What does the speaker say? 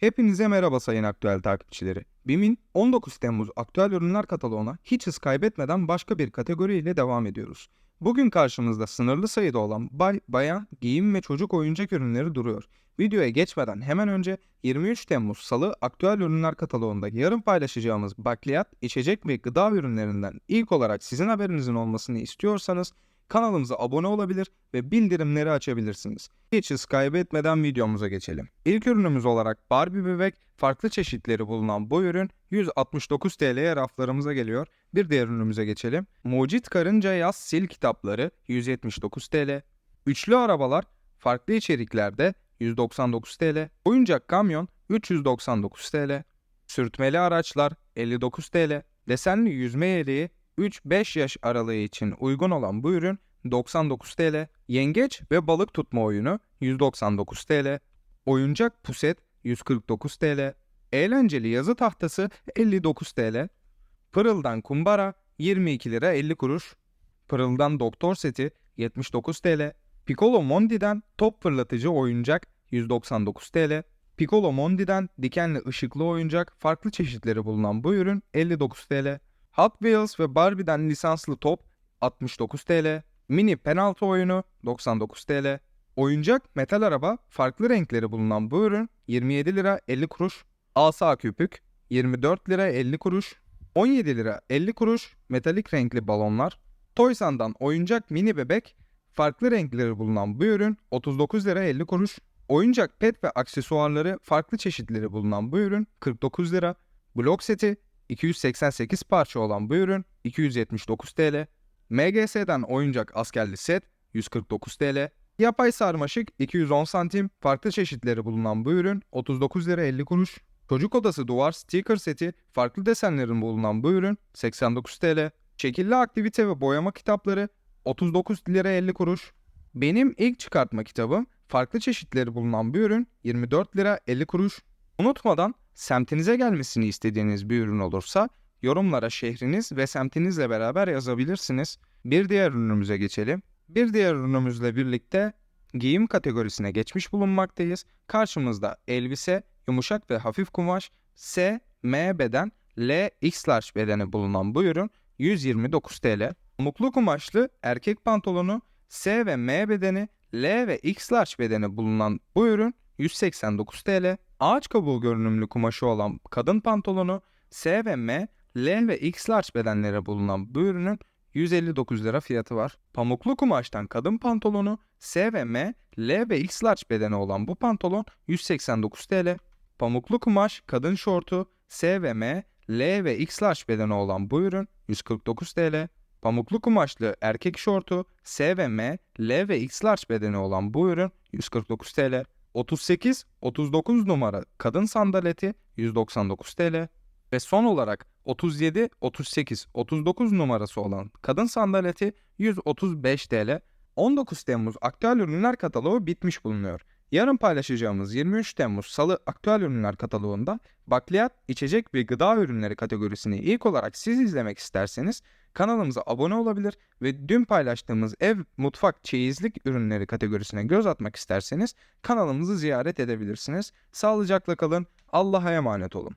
Hepinize merhaba sayın aktüel takipçileri. BİM'in 19 Temmuz aktüel ürünler kataloğuna hiç hız kaybetmeden başka bir kategoriyle devam ediyoruz. Bugün karşımızda sınırlı sayıda olan bay, bayan, giyim ve çocuk oyuncak ürünleri duruyor. Videoya geçmeden hemen önce 23 Temmuz Salı aktüel ürünler kataloğunda yarın paylaşacağımız bakliyat, içecek ve gıda ürünlerinden ilk olarak sizin haberinizin olmasını istiyorsanız kanalımıza abone olabilir ve bildirimleri açabilirsiniz. Hiç hız kaybetmeden videomuza geçelim. İlk ürünümüz olarak Barbie bebek farklı çeşitleri bulunan bu ürün 169 TL'ye raflarımıza geliyor. Bir diğer ürünümüze geçelim. Mucit Karınca Yaz Sil kitapları 179 TL. Üçlü arabalar farklı içeriklerde 199 TL. Oyuncak kamyon 399 TL. Sürtmeli araçlar 59 TL. Desenli yüzme yeleği 3-5 yaş aralığı için uygun olan bu ürün 99 TL. Yengeç ve balık tutma oyunu 199 TL. Oyuncak puset 149 TL. Eğlenceli yazı tahtası 59 TL. Pırıl'dan kumbara 22 lira 50 kuruş. Pırıl'dan doktor seti 79 TL. Piccolo Mondi'den top fırlatıcı oyuncak 199 TL. Piccolo Mondi'den dikenli ışıklı oyuncak farklı çeşitleri bulunan bu ürün 59 TL. Hot Wheels ve Barbie'den lisanslı top 69 TL. Mini penaltı oyunu 99 TL. Oyuncak metal araba farklı renkleri bulunan bu ürün 27 lira 50 kuruş. Asa küpük 24 lira 50 kuruş. 17 lira 50 kuruş metalik renkli balonlar. Toysan'dan oyuncak mini bebek farklı renkleri bulunan bu ürün 39 lira 50 kuruş. Oyuncak pet ve aksesuarları farklı çeşitleri bulunan bu ürün 49 lira. Blok seti 288 parça olan bu ürün 279 TL. MGS'den oyuncak askerli set 149 TL. Yapay sarmaşık 210 santim farklı çeşitleri bulunan bu ürün 39 lira 50 kuruş. Çocuk odası duvar sticker seti farklı desenlerin bulunan bu ürün 89 TL. Şekilli aktivite ve boyama kitapları 39 lira 50 kuruş. Benim ilk çıkartma kitabım farklı çeşitleri bulunan bir ürün 24 lira 50 kuruş. Unutmadan semtinize gelmesini istediğiniz bir ürün olursa yorumlara şehriniz ve semtinizle beraber yazabilirsiniz. Bir diğer ürünümüze geçelim. Bir diğer ürünümüzle birlikte giyim kategorisine geçmiş bulunmaktayız. Karşımızda elbise, yumuşak ve hafif kumaş, S, M beden, L, X large bedeni bulunan bu ürün 129 TL. Pamuklu kumaşlı erkek pantolonu, S ve M bedeni, L ve X large bedeni bulunan bu ürün 189 TL. Ağaç kabuğu görünümlü kumaşı olan kadın pantolonu, S ve M, L ve X large bedenleri bulunan bu ürünün 159 lira fiyatı var. Pamuklu kumaştan kadın pantolonu, S ve M, L ve X large bedeni olan bu pantolon 189 TL. Pamuklu kumaş kadın şortu, S ve M, L ve X large bedeni olan bu ürün 149 TL. Pamuklu kumaşlı erkek şortu, S ve M, L ve X large bedeni olan bu ürün 149 TL. 38-39 numara kadın sandaleti 199 TL. Ve son olarak 37, 38, 39 numarası olan kadın sandaleti 135 TL. 19 Temmuz aktüel ürünler kataloğu bitmiş bulunuyor. Yarın paylaşacağımız 23 Temmuz Salı aktüel ürünler kataloğunda bakliyat, içecek ve gıda ürünleri kategorisini ilk olarak siz izlemek isterseniz kanalımıza abone olabilir ve dün paylaştığımız ev, mutfak, çeyizlik ürünleri kategorisine göz atmak isterseniz kanalımızı ziyaret edebilirsiniz. Sağlıcakla kalın, Allah'a emanet olun.